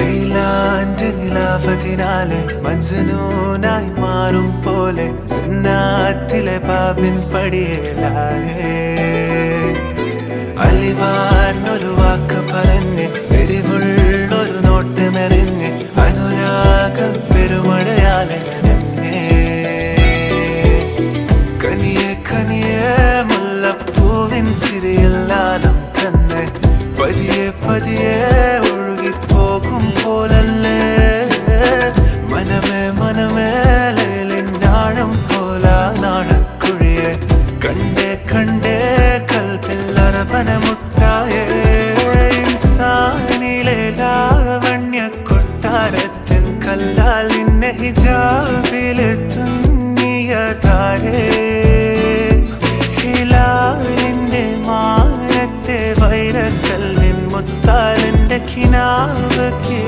ലൈലാന്റെ നിലാവതിനാലെ മജ്നൂനായി മാറും പോലെ സുന്നാത്തിലെ പാപിൻ പടിയേലായേ അലിവാർന്നൊരു വാക്ക് പറഞ്ഞ് എരിവുള്ളൊരു നോട്ടമെറിഞ്ഞ് അനുരാഗ പെരുമഴയാലെ കനിയെ കനിയെ മുല്ലപ്പൂവിൻ ചിരിയെല്ലാലും പോലല്ലേ? മനമേ മനമേ നാണം പോല നാണക്കുഴിയെ കണ്ടേ കണ്ടേ കൽപ്പിൽ മാനത്തെ വൈരക്കല്ലിൻ മുത്താലിന്റെ കിനാവ്